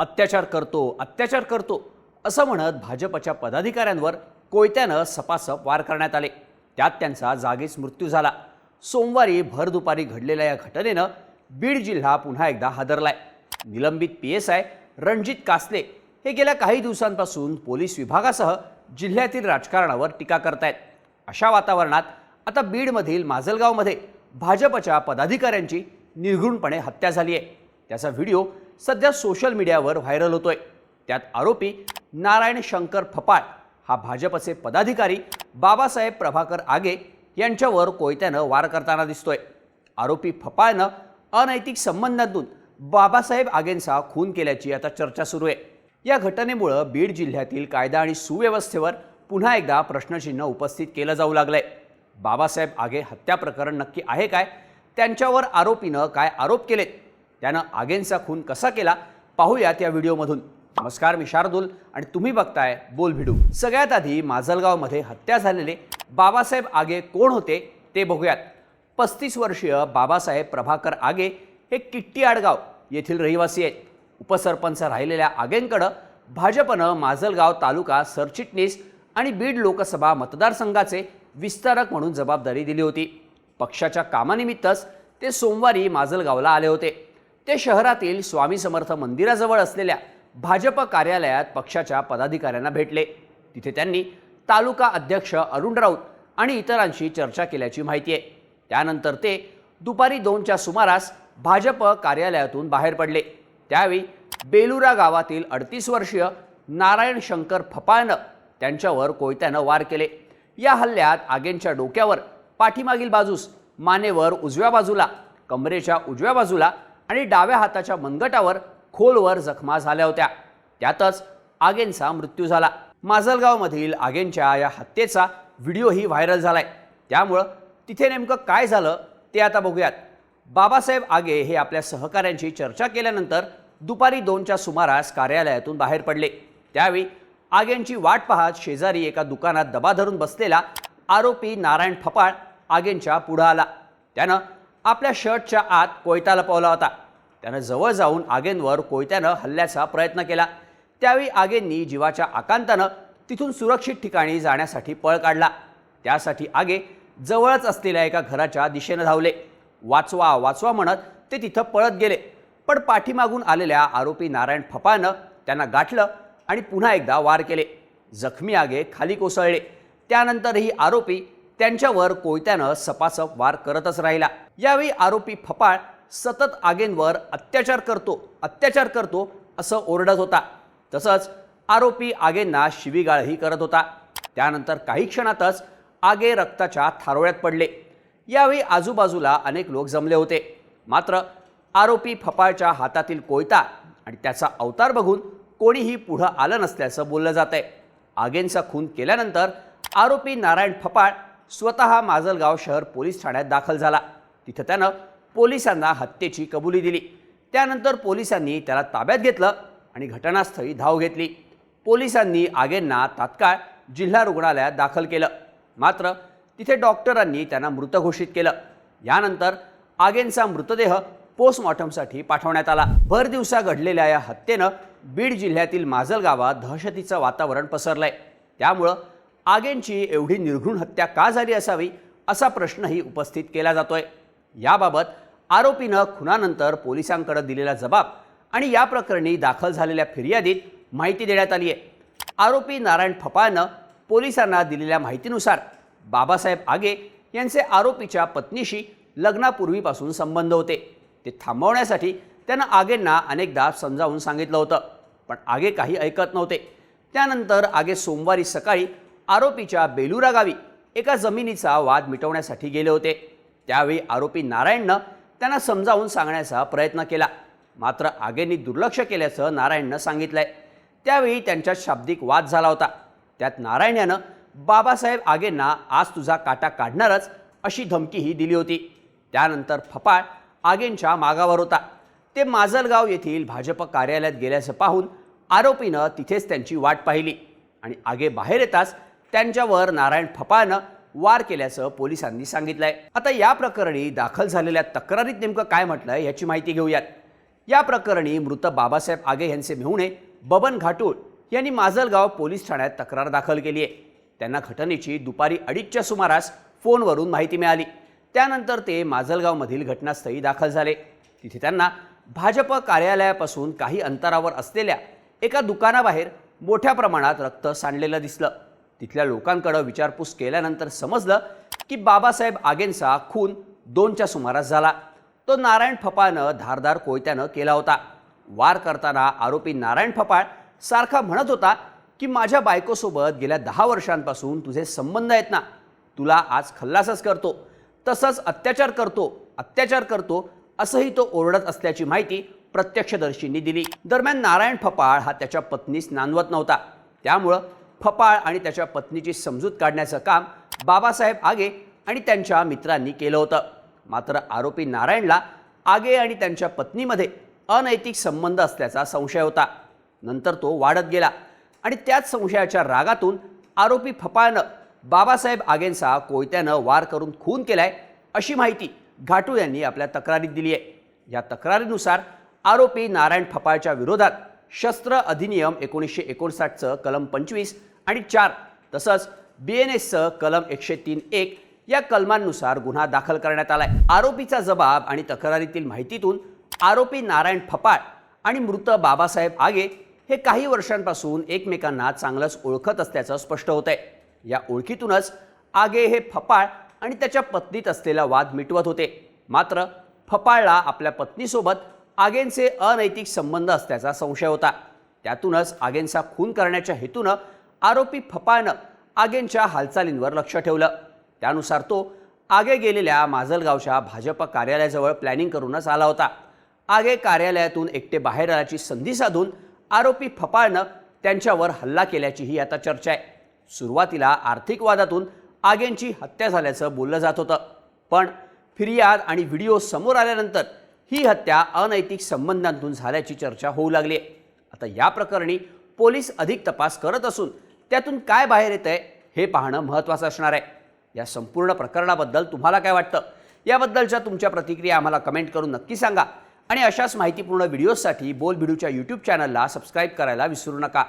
अत्याचार करतो अत्याचार करतो असं म्हणत भाजपच्या पदाधिकाऱ्यांवर कोयत्यानं सपासप वार करण्यात आले. त्यात त्यांचा जागीच मृत्यू झाला. सोमवारी भर दुपारी घडलेल्या या घटनेनं बीड जिल्हा पुन्हा एकदा हादरलाय. निलंबित P S I Ranjit Kasle हे गेल्या काही दिवसांपासून पोलीस विभागासह जिल्ह्यातील राजकारणावर टीका करतायत. अशा वातावरणात आता बीडमधील माजलगावमध्ये भाजपच्या पदाधिकाऱ्यांची निर्घृणपणे हत्या झाली आहे त्याचा व्हिडिओ सध्या सोशल मीडियावर व्हायरल होतोय. त्यात आरोपी नारायण शंकर फपाळ हा भाजपचे पदाधिकारी बाबासाहेब प्रभाकर आगे यांच्यावर कोयत्यानं वार करताना दिसतोय. आरोपी फपाळनं अनैतिक संबंधातून बाबासाहेब आगेंचा खून केल्याची आता चर्चा सुरू आहे. या घटनेमुळं बीड जिल्ह्यातील कायदा आणि सुव्यवस्थेवर पुन्हा एकदा प्रश्नचिन्ह उपस्थित केलं जाऊ लागलंय. बाबासाहेब आगे हत्या प्रकरण नक्की आहे काय? त्यांच्यावर आरोपीनं काय आरोप केलेत? त्यानं आगेंचा खून कसा केला पाहूयात या व्हिडिओमधून. नमस्कार मी शार्दुल आणि तुम्ही बघताय बोल भिडू. सगळ्यात आधी माजलगावमध्ये हत्या झालेले बाबासाहेब आगे कोण होते ते बघूयात. पस्तीस वर्षीय बाबासाहेब प्रभाकर आगे हे किट्टी आडगाव येथील रहिवासी आहेत. उपसरपंच राहिलेल्या आगेंकडं भाजपनं माजलगाव तालुका सरचिटणीस आणि बीड लोकसभा मतदारसंघाचे विस्तारक म्हणून जबाबदारी दिली होती. पक्षाच्या कामानिमित्तच ते सोमवारी माजलगावला आले होते. ते शहरातील स्वामी समर्थ मंदिराजवळ असलेल्या भाजप कार्यालयात पक्षाच्या पदाधिकाऱ्यांना भेटले. तिथे त्यांनी तालुका अध्यक्ष अरुण राऊत आणि इतरांशी चर्चा केल्याची माहिती आहे. त्यानंतर ते दुपारी दोनच्या सुमारास भाजप कार्यालयातून बाहेर पडले. त्यावेळी बेलुरा गावातील अडतीस वर्षीय नारायण शंकर फपाळनं त्यांच्यावर कोयत्यानं वार केले. या हल्ल्यात आगेंच्या डोक्यावर पाठीमागील बाजूस मानेवर उजव्या बाजूला कमरेच्या उजव्या बाजूला आणि डाव्या हाताच्या मनगटावर खोलवर जखमा झाल्या होत्या. त्यातच आगेंचा मृत्यू झाला. माजलगावमधील आगेंच्या या हत्येचा व्हिडिओही व्हायरल झालाय. त्यामुळं तिथे नेमकं काय झालं ते आता बघूयात. बाबासाहेब आगे हे आपल्या सहकाऱ्यांशी चर्चा केल्यानंतर दुपारी दोनच्या सुमारास कार्यालयातून बाहेर पडले. त्यावेळी आगेंची वाट पाहत शेजारी एका दुकानात दबा धरून बसलेला आरोपी नारायण फपाळ आगेंच्या पुढं आला. त्यानं आपल्या शर्टच्या आत कोयता लपवला होता. त्यानं जवळ जाऊन आगेंवर कोयत्यानं हल्ल्याचा प्रयत्न केला. त्यावेळी आगेंनी जीवाच्या आकांतानं तिथून सुरक्षित ठिकाणी जाण्यासाठी पळ काढला. त्यासाठी आगे जवळच असलेल्या एका घराच्या दिशेनं धावले. वाचवा वाचवा म्हणत ते तिथं पळत गेले. पण पाठीमागून आलेल्या आरोपी नारायण फपानं त्यांना गाठलं आणि पुन्हा एकदा वार केले. जखमी आगे खाली कोसळले. त्यानंतरही आरोपी त्यांच्यावर कोयत्यानं सपासप वार करतच राहिला. यावेळी आरोपी फपाळ सतत आगेंवर अत्याचार करतो अत्याचार करतो असं ओरडत होता. तसंच आरोपी आगेंना शिवीगाळही करत होता. त्यानंतर काही क्षणातच आगे रक्ताच्या थारोळ्यात पडले. यावेळी आजूबाजूला अनेक लोक जमले होते. मात्र आरोपी फपाळच्या हातातील कोयता आणि त्याचा अवतार बघून कोणीही पुढं आलं नसल्याचं बोललं जात आहे आगेंचा खून केल्यानंतर आरोपी नारायण फपाळ स्वतः माजलगाव शहर पोलीस ठाण्यात दाखल झाला. तिथं त्यानं पोलिसांना हत्येची कबुली दिली. त्यानंतर पोलिसांनी त्याला ताब्यात घेतलं आणि घटनास्थळी धाव घेतली. पोलिसांनी आगेंना तात्काळ जिल्हा रुग्णालयात दाखल केलं. मात्र तिथे डॉक्टरांनी त्यांना मृत घोषित केलं. यानंतर आगेंचा मृतदेह पोस्टमॉर्टमसाठी पाठवण्यात आला. भर दिवसा घडलेल्या या हत्येनं बीड जिल्ह्यातील माजल गावात दहशतीचं वातावरण पसरलंय. त्यामुळं आगेंची एवढी निर्घृण हत्या का झाली असावी असा प्रश्नही उपस्थित केला जातोय. याबाबत आरोपीनं खुनानंतर पोलिसांकडे दिलेला जबाब आणि या प्रकरणी दाखल झालेल्या फिर्यादीत माहिती देण्यात आली आहे. आरोपी नारायण फपानं पोलिसांना दिलेल्या माहितीनुसार बाबासाहेब आगे यांचे आरोपीच्या पत्नीशी लग्नापूर्वीपासून संबंध होते. ते थांबवण्यासाठी त्यानं आगेंना अनेकदा समजावून सांगितलं होतं पण आगे काही ऐकत नव्हते. त्यानंतर आगे सोमवारी सकाळी आरोपीच्या बेलुरा गावी एका जमिनीचा वाद मिटवण्यासाठी गेले होते. त्यावेळी आरोपी नारायणनं त्यांना समजावून सांगण्याचा प्रयत्न केला. मात्र आगेंनी दुर्लक्ष केल्याचं नारायणनं सांगितलंय. त्यावेळी त्यांच्यात शाब्दिक वाद झाला होता. त्यात नारायण यानं बाबासाहेब आगेंना आज तुझा काटा काढणारच अशी धमकीही दिली होती. त्यानंतर फपाळ आगेंच्या मागावर होता. ते माजलगाव येथील भाजप कार्यालयात गेल्याचं पाहून आरोपीनं तिथेच त्यांची वाट पाहिली आणि आगे बाहेर येताच त्यांच्यावर नारायण फपाळनं वार केल्याचं पोलिसांनी सांगितलंय. आता या प्रकरणी दाखल झालेल्या तक्रारीत नेमकं काय म्हटलंय याची माहिती घेऊयात. या प्रकरणी मृत बाबासाहेब आगे यांचे मेहुणे बबन घाटूळ यांनी माजलगाव पोलीस ठाण्यात तक्रार दाखल केली आहे त्यांना घटनेची दुपारी अडीचच्या सुमारास फोनवरून माहिती मिळाली. त्यानंतर ते माजलगावमधील घटनास्थळी दाखल झाले. तिथे त्यांना भाजप कार्यालयापासून काही अंतरावर असलेल्या एका दुकानाबाहेर मोठ्या प्रमाणात रक्त सांडलेलं दिसलं. तिथल्या लोकांकडं विचारपूस केल्यानंतर समजलं की बाबासाहेब आगेंचा खून दोनच्या सुमारास झाला. तो नारायण फपाळनं धारदार कोयत्यानं केला होता. वार करताना आरोपी नारायण फपाळ सारखा म्हणत होता की माझ्या बायकोसोबत गेल्या दहा वर्षांपासून तुझे संबंध आहेत ना. तुला आज खल्लासच करतो. तसंच अत्याचार करतो अत्याचार करतो असंही तो ओरडत असल्याची माहिती प्रत्यक्षदर्शींनी दिली. दरम्यान नारायण फपाळ हा त्याच्या पत्नीस नांदवत नव्हता. त्यामुळं फपाळ आणि त्याच्या पत्नीची समजूत काढण्याचं काम बाबासाहेब आगे आणि त्यांच्या मित्रांनी केलं होतं. मात्र आरोपी नारायणला आगे आणि त्यांच्या पत्नीमध्ये अनैतिक संबंध असल्याचा संशय होता. नंतर तो वाढत गेला आणि त्याच संशयाच्या रागातून आरोपी फपाळनं बाबासाहेब आगेंचा कोयत्यानं वार करून खून केलाय अशी माहिती घाटू यांनी आपल्या तक्रारीत दिली आहे या तक्रारीनुसार आरोपी नारायण फपाळच्या विरोधात शस्त्र अधिनियम एकोणीसशे एकोणसाठचं कलम पंचवीस आणि चार तसंच बी एन एसचं कलम एकशे तीन एक या कलमांनुसार गुन्हा दाखल करण्यात आलाय. आरोपीचा जबाब आणि तक्रारीतील माहितीतून आरोपी नारायण फपाळ आणि मृत बाबासाहेब आगे हे काही वर्षांपासून एकमेकांना चांगलंच ओळखत असल्याचं स्पष्ट होत आहे या ओळखीतूनच आगे हे फपाळ आणि त्याच्या पत्नीत असलेला वाद मिटवत होते. मात्र फपाळला आपल्या पत्नीसोबत आगेंचे अनैतिक संबंध असल्याचा संशय होता. त्यातूनच आगेंचा खून करण्याच्या हेतूनं आरोपी फपानं आगेंच्या हालचालींवर लक्ष ठेवलं. त्यानुसार तो आगे गेलेल्या माजलगावच्या भाजप कार्यालयाजवळ प्लॅनिंग करूनच आला होता. आगे कार्यालयातून एकटे बाहेर आल्याची संधी साधून आरोपी फपाळनं त्यांच्यावर हल्ला केल्याचीही आता चर्चा आहे. सुरुवातीला आर्थिक वादातून आगेंची हत्या झाल्याचं बोललं जात होतं. पण फिर्याद आणि व्हिडिओ समोर आल्यानंतर ही हत्या अनैतिक संबंधांतून झाल्याची चर्चा होऊ लागली आहे. आता या प्रकरणी पोलीस अधिक तपास करत असून त्यातून काय बाहेर येतं आहे हे पाहणं महत्त्वाचं असणार आहे. या संपूर्ण प्रकरणाबद्दल तुम्हाला काय वाटतं? याबद्दलच्या तुमच्या प्रतिक्रिया आम्हाला कमेंट करून नक्की सांगा. आणि अशाच माहितीपूर्ण व्हिडिओजसाठी बोल व्हिडिओच्या यूट्यूब चॅनलला सबस्क्राईब करायला विसरू नका.